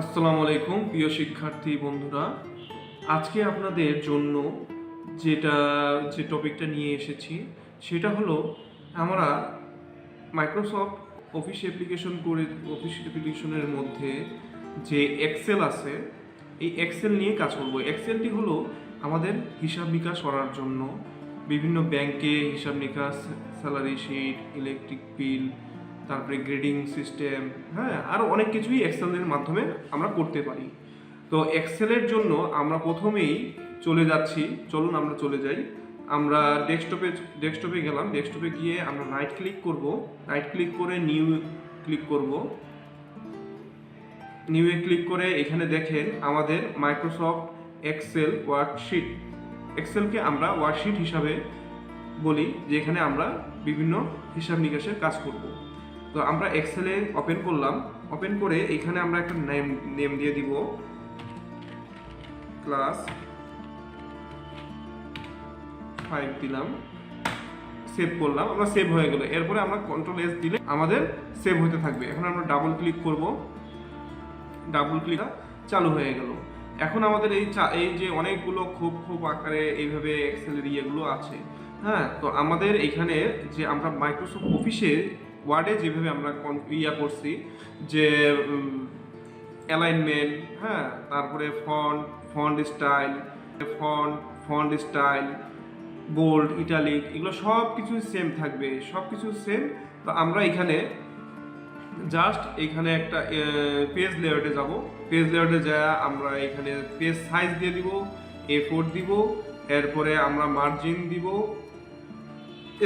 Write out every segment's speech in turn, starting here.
আসসালামু আলাইকুম, প্রিয় শিক্ষার্থী বন্ধুরা। আজকে আপনাদের জন্য যেটা, যে টপিকটা নিয়ে এসেছি, সেটা হলো আমরা মাইক্রোসফট অফিস অ্যাপ্লিকেশন করে অফিস অ্যাপ্লিকেশনের মধ্যে যে এক্সেল আছে, এই এক্সেল নিয়ে কাজ করব। এক্সেলটি হলো আমাদের হিসাব নিকাশ করার জন্য বিভিন্ন ব্যাংকে হিসাব নিকাশ স্যালারি শিট ইলেকট্রিক বিল তারপরে গ্রেডিং সিস্টেম হ্যাঁ আরও অনেক কিছুই এক্সেলের মাধ্যমে আমরা করতে পারি। তো এক্সেলের জন্য আমরা প্রথমেই চলে যাচ্ছি। চলুন আমরা চলে যাই। আমরা ডেস্কটপে ডেস্কটপে গেলাম। ডেস্কটপে গিয়ে আমরা রাইট ক্লিক করব। রাইট ক্লিক করে নিউ ক্লিক করব। নিউয়ে ক্লিক করে এখানে দেখেন আমাদের মাইক্রোসফট এক্সেল ওয়ার্কশিট এক্সেলকে আমরা ওয়ার্কশিট হিসাবে বলি যে এখানে আমরা বিভিন্ন হিসাব নিকাশের কাজ করব। তো আমরা এক্সেলে ওপেন করলাম। ওপেন করে এখানে আমরা একটা নেম নেম দিয়ে দিব। ক্লাস ফাইভ দিলাম। সেভ করলাম। আমরা সেভ হয়ে গেল। এরপরে আমরা কন্ট্রোল এস দিলে আমাদের সেভ হতে থাকবে। এখন আমরা ডাবল ক্লিক করব। ডাবল ক্লিক চালু হয়ে গেল। এখন আমাদের এই এই যে অনেকগুলো খুব খুব আকারে এইভাবে এক্সেলের ইয়েগুলো আছে। হ্যাঁ তো আমাদের এখানে যে আমরা মাইক্রোসফট অফিসে ওয়ার্ডে যেভাবে আমরা ইয়া করছি, যে অ্যালাইনমেন্ট হ্যাঁ তারপরে font font style font font style bold italic এগুলো সব কিছু সেম থাকবে সব কিছু সেম তো আমরা এখানে জাস্ট এখানে একটা পেজ লেআউটে যাব। পেজ লেআউটে যা আমরা এখানে পেজ সাইজ দিয়ে দিব এ ফোর দিব, এরপরে আমরা মার্জিন দিব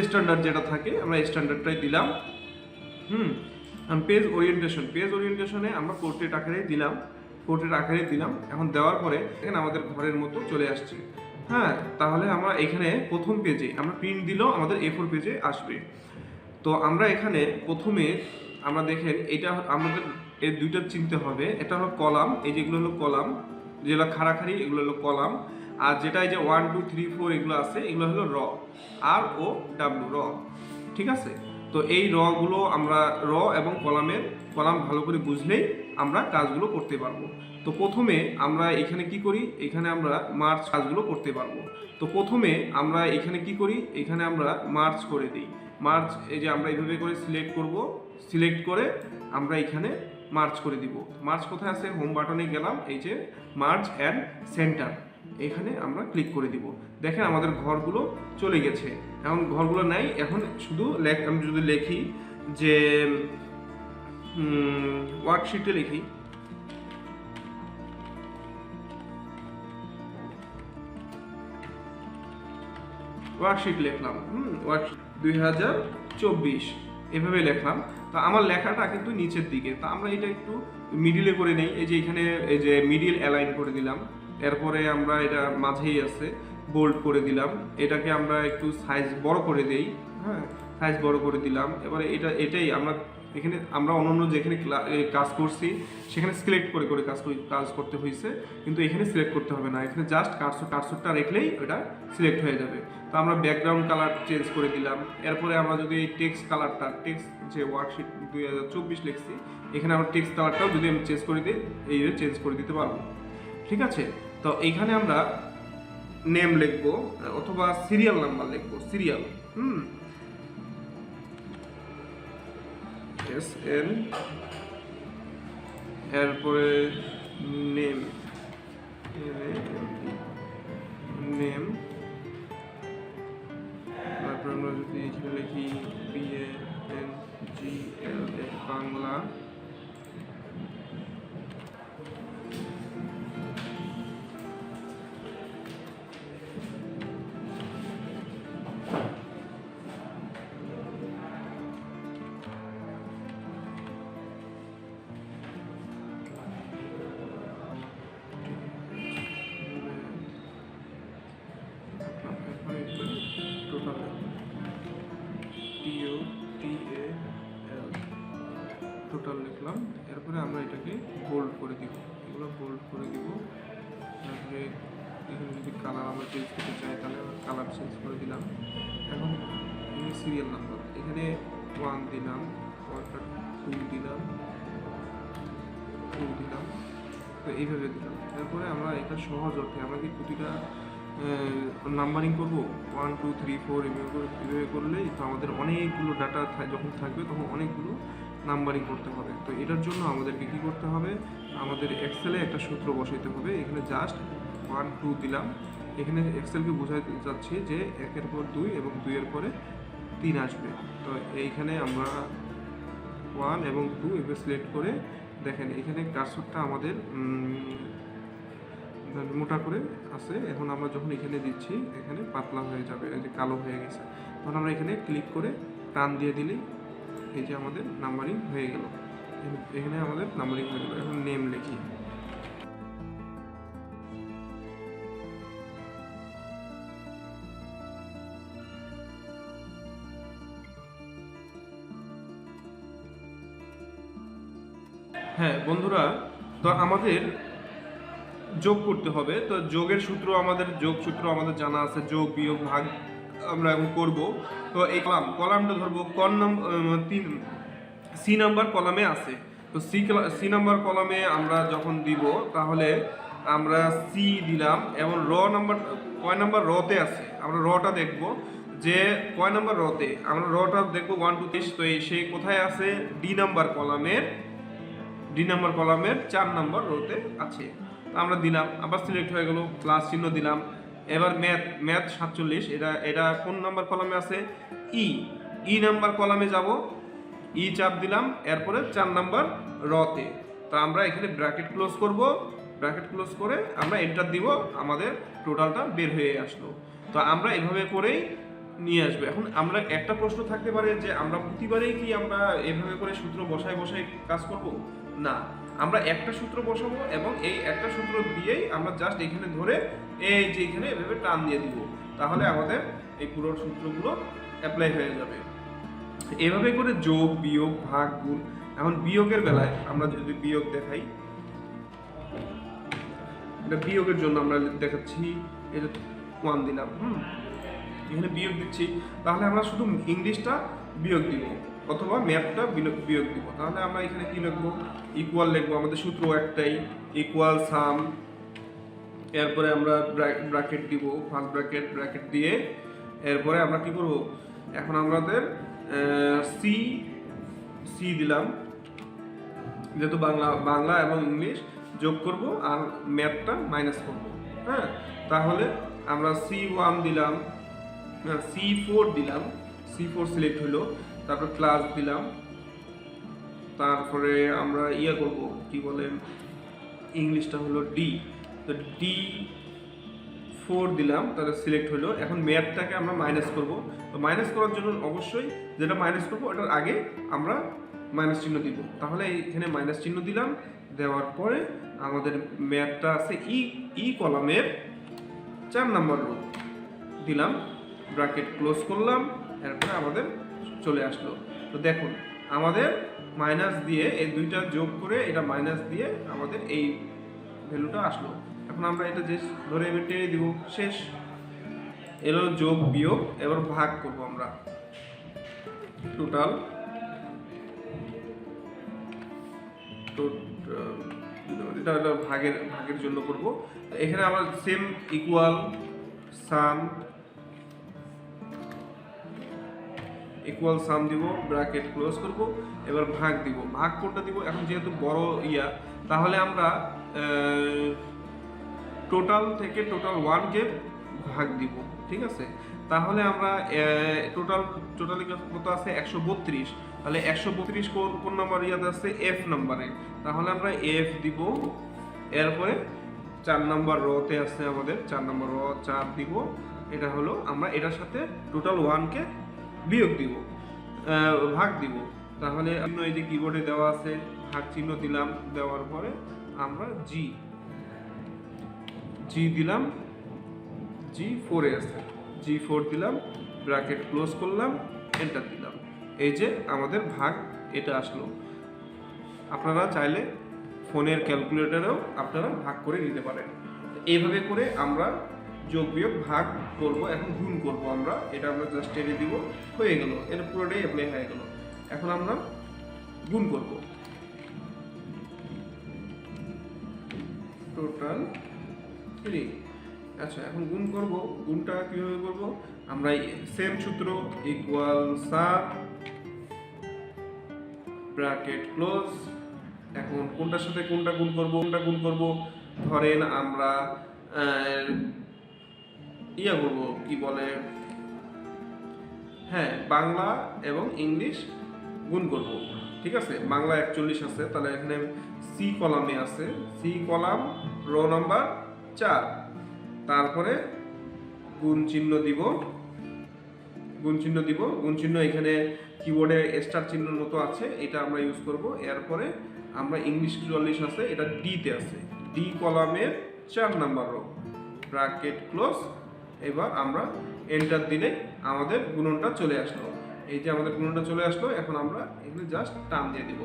স্ট্যান্ডার্ড যেটা থাকে, আমরা স্ট্যান্ডার্ডটাই দিলাম। হুম পেজ ওরিয়েন্টেশন পেজ ওরিয়েন্টেশনে আমরা পোর্ট্রেট আকারে দিলাম পোর্ট্রেট আকারে দিলাম। এখন দেওয়ার পরে এখানে আমাদের ঘরের মতো চলে আসছে। হ্যাঁ তাহলে আমরা এখানে প্রথম পেজে আমরা প্রিন্ট দিলেও আমাদের এ ফোর পেজে আসবে। তো আমরা এখানে প্রথমে আমরা দেখেন এটা আমাদের এই দুইটা চিনতে হবে। এটা হলো কলাম, এই যেগুলো হলো কলাম, যেগুলো খাড়াখাড়ি, এগুলো হলো কলাম। আর যেটা এই যে ওয়ান টু থ্রি ফোর এগুলো আছে, এগুলো হলো র আর ও ডাব্লু র। ঠিক আছে? তো এই রগুলো আমরা র এবং কলামের, কলাম ভালো করে বুঝলেই আমরা কাজগুলো করতে পারব। তো প্রথমে আমরা এখানে কি করি? এখানে আমরা মার্চ কাজগুলো করতে পারব। তো প্রথমে আমরা এখানে কি করি? এখানে আমরা মার্চ করে দিই। মার্চ এই যে আমরা এইভাবে করে সিলেক্ট করব সিলেক্ট করে আমরা এখানে মার্চ করে দিব। মার্চ কোথায় আছে? হোম বাটনে গেলাম, এই যে মার্চ অ্যান্ড সেন্টার এখানে আমরা ক্লিক করে দিব। দেখেন আমাদের ঘরগুলো চলে গেছে। এখন ঘরগুলো নাই, এখন শুধু লেখ আমি যদি লিখি যে ওয়ার্কশিটে লিখি। ওয়ার্কশিট লিখলাম, হুম ওয়ার্কশিট দুই হাজার চব্বিশ, এভাবে লিখলাম। তো আমার লেখাটা কিন্তু নিচের দিকে। তা আমরা এটা একটু মিডিলে করে নেই, এই যে এখানে, এই যে মিডিল অ্যালাইন করে দিলাম। এরপরে আমরা এটা মাঝেই আছে বোল্ড করে দিলাম। এটাকে আমরা একটু সাইজ বড় করে দেই হ্যাঁ সাইজ বড় করে দিলাম। এবারে এটা, এটাই আমরা এখানে, আমরা অন্যান্য যেখানে কাজ করছি, সেখানে সিলেক্ট করে করে কাজ কাজ করতে হয়েছে কিন্তু এখানে সিলেক্ট করতে হবে না। এখানে জাস্ট কার্সর কার্সরটা রেখলেই ওটা সিলেক্ট হয়ে যাবে। তো আমরা ব্যাকগ্রাউন্ড কালার চেঞ্জ করে দিলাম। এরপরে আমরা যদি এই টেক্সট কালারটা টেক্সট যে ওয়ার্কশিট দুই হাজার চব্বিশ লিখছি, এখানে আমরা টেক্সট কালারটাও যদি আমি চেঞ্জ করে দিই এইভাবে চেঞ্জ করে দিতে পারব। ঠিক আছে? তো এইখানে আমরা নেম লিখব, অথবা সিরিয়াল নাম্বার লিখব সিরিয়াল হুম? এস এন এরপরে নেম কালার আমরা চেঞ্জ করতে চাই তাহলে কালার চেঞ্জ করে দিলাম। এখন সিরিয়াল নাম্বার এখানে ওয়ান দিলাম ওয়ানটা টু দিলাম টু দিলাম। তো এইভাবে দিলাম। তারপরে আমরা এটা সহজ অর্থে আমরা কি প্রতিটা নাম্বারিং করব? ওয়ান টু থ্রি ফোর এভাবে এভাবে করলেই তো আমাদের অনেকগুলো ডাটা যখন থাকবে তখন অনেকগুলো নাম্বারিং করতে হবে। তো এটার জন্য আমাদেরকে কী করতে হবে? আমাদের এক্সেলে একটা সূত্র বসাইতে হবে। এখানে জাস্ট ওয়ান টু দিলাম। এখানে এক্সেলকে বোঝাতে যাচ্ছি যে একের পর দুই এবং দুইয়ের পরে তিন আসবে। তো এইখানে আমরা ওয়ান এবং টু এভাবে সিলেক্ট করে দেখেন, এখানে কার্সরটা আমাদের মোটা করে আছে। এখন আমরা যখন এখানে দিচ্ছি, এখানে পাতলা হয়ে যাবে, এই যে কালো হয়ে গেছে। তখন আমরা এখানে ক্লিক করে টান দিয়ে দিলেই এই যে আমাদের নাম্বারিং হয়ে গেল। এখানে আমাদের নাম্বারিং হয়ে গেল। এখন নেম লিখি। হ্যাঁ বন্ধুরা, তো আমাদের যোগ করতে হবে। তো যোগের সূত্র আমাদের, যোগ সূত্র আমাদের জানা আছে, যোগ বিয়োগ ভাগ আমরা এখন করব। তো এই কলাম, কলামটা ধরবো কন নম্বর তিন সি নাম্বার কলামে আছে। তো সি সি নাম্বার কলামে আমরা যখন দিব, তাহলে আমরা সি দিলাম। এবং র নাম্বার কয় নাম্বার রতে আছে? আমরা রটা দেখব যে কয় নাম্বার রতে? আমরা রটা দেখব ওয়ান টু থ্রি তো এই সে কোথায় আছে? ডি নাম্বার কলামের ডি নাম্বার কলামের চার নাম্বার রোতে আছে। তো আমরা দিলাম, আবার সিলেক্ট হয়ে গেল প্লাস চিহ্ন দিলাম। এবার ম্যাথ ম্যাথ সাতচল্লিশ, এটা এটা কোন নাম্বার কলামে আছে? ই ই নাম্বার কলামে যাব ই চাপ দিলাম, এরপরে চার নাম্বার রতে। তো আমরা এখানে ব্র্যাকেট ক্লোজ করব ব্র্যাকেট ক্লোজ করে আমরা এন্টার দিব, আমাদের টোটালটা বের হয়ে আসলো। তো আমরা এভাবে করেই নিয়ে আসবে। এখন আমরা একটা প্রশ্ন থাকতে পারে যে আমরা প্রতিবারেই কি আমরা এভাবে করে সূত্র বসায় বসায় কাজ করব? না, আমরা একটা সূত্র বসাবো এবং এই একটা সূত্র দিয়েই আমরা জাস্ট এখানে ধরে এই যে এখানে এভাবে টান দিয়ে দিব। তাহলে আমাদের এই পুরো সূত্রগুলো অ্যাপ্লাই হয়ে যাবে। এভাবে করে যোগ, বিয়োগ, ভাগ, গুণ, এখন বিয়োগের বেলায় আমরা যদি বিয়োগ দেখাই, এটা বিয়োগের জন্য আমরা দেখাচ্ছি এটা ওয়ান দিলাম, হুম, এখানে বিয়োগ দিচ্ছি, তাহলে আমরা শুধু ইংলিশটা বিয়োগ দিব। অথবা ম্যাপটা বিয়োগ দিব। তাহলে আমরা এখানে কি লিখব? ইকুয়াল লিখব, আমাদের সূত্র একটাই ইকুয়াল সাম এরপরে আমরা ব্র্যাকেট দিব ফার্স্ট ব্র্যাকেট ব্র্যাকেট দিয়ে, এরপরে আমরা কি করব? এখন আমাদের সি সি দিলাম, যেহেতু বাংলা বাংলা এবং ইংলিশ যোগ করব আর ম্যাথটা মাইনাস করব হ্যাঁ? তাহলে আমরা সি ওয়ান দিলাম সি ফোর দিলাম সি ফোর সিলেক্ট হলো। তারপর ক্লাস দিলাম। তারপরে আমরা ইয়ে করব, কি বলে, ইংলিশটা হলো ডি তো ডি ফোর দিলাম, তাহলে সিলেক্ট হলো। এখন ম্যাথটাকে আমরা মাইনাস করব। তো মাইনাস করার জন্য অবশ্যই যেটা মাইনাস করব, ওটার আগে আমরা মাইনাস চিহ্ন দিব। তাহলে এখানে মাইনাস চিহ্ন দিলাম, দেওয়ার পরে আমাদের ম্যাথটা আছে ই ই কলামের চার নাম্বার রো দিলাম ব্র্যাকেট ক্লোজ করলাম, এরপরে আমাদের চলে আসলো। তো দেখুন, আমাদের মাইনাস দিয়ে এই দুইটা যোগ করে এটা মাইনাস দিয়ে আমাদের এই ভ্যালুটা আসলো। এখন আমরা এটা যে ধরে এবার টেনে দিব, শেষ। এলো যোগ বিয়োগ, এবার ভাগ করব আমরা। টোটাল এটা ভাগের ভাগের জন্য করব। এখানে আমরা same equal sum equal sum দিব ব্র্যাকেট ক্লোজ করব, এবার ভাগ দিব। ভাগ কোনটা দিব? এখন যেহেতু বড় ইয়া, তাহলে আমরা টোটাল থেকে টোটাল ওয়ানকে ভাগ দিব, ঠিক আছে? তাহলে আমরা টোটাল টোটালি কত আছে? একশো বত্রিশ। তাহলে একশো বত্রিশ কোন কোন নাম্বার ইয়াতে আছে? এফ নাম্বারে তাহলে আমরা এফ দিব, এরপরে চার নাম্বার রতে আছে আমাদের, চার নাম্বার র চার দিব। এটা হলো আমরা এটার সাথে টোটাল ওয়ানকে বিয়োগ দিব ভাগ দিব। তাহলে এই যে কিবোর্ডে দেওয়া আছে, ভাগ চিহ্ন দিলাম, দেওয়ার পরে আমরা জি জি দিলাম জি ফোরে আছে। জি ফোর দিলাম ব্র্যাকেট ক্লোজ করলাম এন্টার দিলাম। এই যে আমাদের ভাগ, এটা আসলো। আপনারা চাইলে ফোনের ক্যালকুলেটরেও আপনারা ভাগ করে নিতে পারেন। এইভাবে করে আমরা যোগ বিয়োগ ভাগ করব এখন গুণ করব আমরা। এটা আমরা জাস্ট টেনে দিব। হয়ে গেল। এটা পুরোটাই অ্যাপ্লাই হয়ে গেল। এখন আমরা গুণ করব। টোটাল থ্রি আচ্ছা এখন গুণ করব। গুণটা কীভাবে করব? আমরা সেম সূত্র ইকুয়াল সাম ব্র্যাকেট ক্লোজ এখন কোনটার সাথে কোনটা গুণ করব? কোনটা গুণ করব? ধরেন আমরা ইয়া করব কি বলে? হ্যাঁ বাংলা এবং ইংলিশ গুণ করব। ঠিক আছে? বাংলা একচল্লিশ আছে, তাহলে এখানে সি কলামে আছে। সি কলাম, রো নাম্বার চার। তারপরে গুণ চিহ্ন দিব। গুণ চিহ্ন দিব। গুণ চিহ্ন এখানে কিবোর্ডে স্টার চিহ্ন মতো আছে, এটা আমরা ইউজ করব। এরপরে আমরা ইংলিশ চল্লিশ আছে, এটা ডিতে আছে। ডি কলামের চার নাম্বার রো ব্র্যাকেট ক্লোজ এবার আমরা এন্টার দিলে আমাদের গুণনটা চলে আসলো। এই যে আমাদের গুণনটা চলে আসলো, এখন আমরা এখানে জাস্ট টান দিয়ে দিব।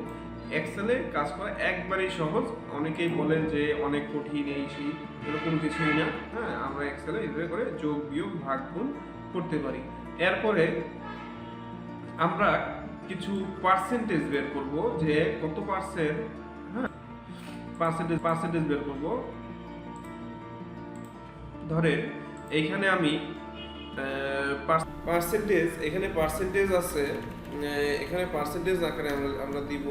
এক্সেলে কাজ করা একবারেই সহজ। অনেকেই বলেন যে অনেক কঠিন এই সেই, এরকম কিছুই না। হ্যাঁ আমরা এক্সেলে এভাবে করে যোগ, বিয়োগ, ভাগ, গুণ করতে পারি। এরপরে আমরা কিছু পার্সেন্টেজ বের করব যে কত পার্সেন্ট হ্যাঁ পার্সেন্টেজ পার্সেন্টেজ বের করব। ধরেন এইখানে আমি পার্সেন্টেজ এখানে পার্সেন্টেজ আছে এখানে পার্সেন্টেজ আকারে আমরা আমরা দিব।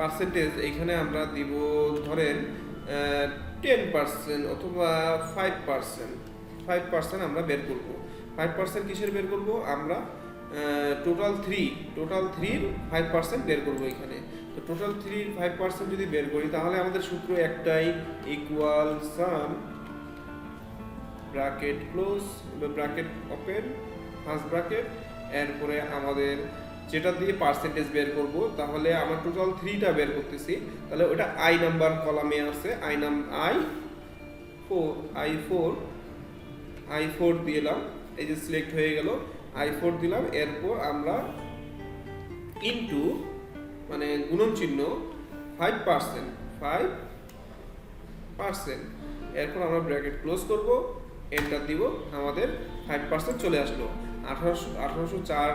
পার্সেন্টেজ এখানে আমরা দিব, ধরেন টেন পার্সেন্ট অথবা ফাইভ পার্সেন্ট ফাইভ পার্সেন্ট আমরা বের করব। ফাইভ পার্সেন্ট কিসের বের করব? আমরা টোটাল থ্রি টোটাল থ্রির ফাইভ পার্সেন্ট বের করব এখানে। তো টোটাল থ্রির ফাইভ পার্সেন্ট যদি বের করি, তাহলে আমাদের সূত্র একটাই equal sum bracket close bracket open first bracket এরপরে আমাদের যেটা দিয়ে পার্সেন্টেজ বের করব, তাহলে আমার টোটাল থ্রিটা বের করতেছি। তাহলে ওটা আই নাম্বার কলামে আছে আই নাম I four I four I four দিলাম এই যে সিলেক্ট হয়ে গেল আই ফোর দিলাম, এরপর আমরা ইনটু মানে গুণন চিহ্ন ফাইভ পার্সেন্ট ফাইভ পার্সেন্ট এরপর আমরা ব্র্যাকেট ক্লোজ করব। এন্টার দিব, আমাদের ফাইভ পার্সেন্ট চলে আসলো। আঠারোশো আঠারোশো চার,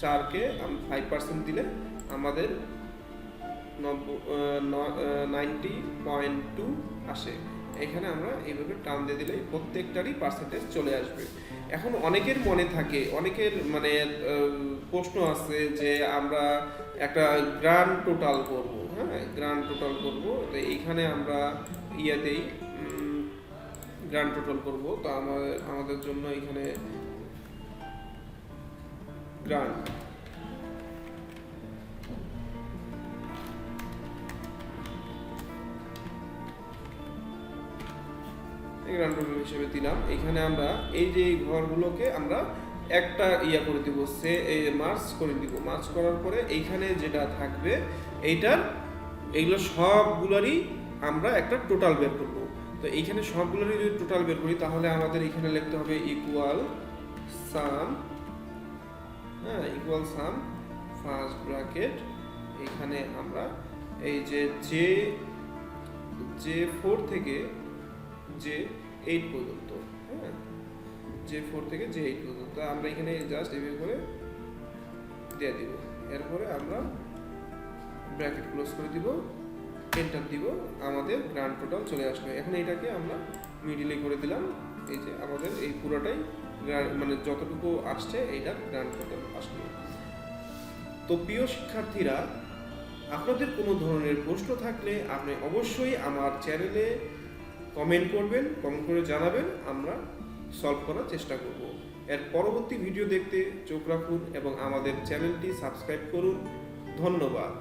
চারকে ফাইভ পার্সেন্ট দিলে আমাদের নাইনটি পয়েন্ট টু আসে। এখানে আমরা এইভাবে টান দিয়ে দিলে প্রত্যেকটারই পার্সেন্টেজ চলে আসবে। এখন অনেকের মনে থাকে, অনেকের মানে প্রশ্ন আছে যে আমরা একটা গ্রান্ড টোটাল করব। হ্যাঁ গ্রান্ড টোটাল করব। তো এইখানে আমরা ইয়াতেই গ্রান্ড টোটাল করব, তো আমাদের আমাদের জন্য এখানে গ্রান্ড গ্রান্ড টোটাল হিসেবে দিলাম। এখানে আমরা এই যে ঘরগুলোকে আমরা একটা ইয়া করে দিব, সে মার্চ করে দিব। মার্চ করার পরে এইখানে যেটা থাকবে, এইটার, এইগুলো সবগুলোরই আমরা একটা টোটাল বের করব। তো এইখানে সবগুলোরই যদি টোটাল বের করি, তাহলে আমাদের এখানে লিখতে হবে ইকুয়াল সাম হ্যাঁ ইকুয়াল সাম ফার্স্ট ব্র্যাকেট এখানে আমরা এই যে জে জে ফোর থেকে জে এইট পর্যন্ত হ্যাঁ জে ফোর থেকে জে এইট পর্যন্ত। আমরা এখানে জাস্ট এভাবে করে দিয়ে দিব। এরপরে আমরা ব্র্যাকেট ক্লোজ করে দিব। এন্টার দিব, আমাদের গ্রান্ড টোটাল চলে আসবে। এখন এটাকে আমরা মিডিলে করে দিলাম। এই যে আমাদের এই পুরোটাই মানে যতটুকু আসছে এইটা গ্রান্ড টোটাল আসলো। তো প্রিয় শিক্ষার্থীরা, আপনাদের কোনো ধরনের প্রশ্ন থাকলে আপনি অবশ্যই আমার চ্যানেলে কমেন্ট করবেন কমেন্ট করে জানাবেন, আমরা সলভ করার চেষ্টা করব। এর পরবর্তী ভিডিও দেখতে চোখ রাখুন এবং আমাদের চ্যানেলটি সাবস্ক্রাইব করুন। ধন্যবাদ।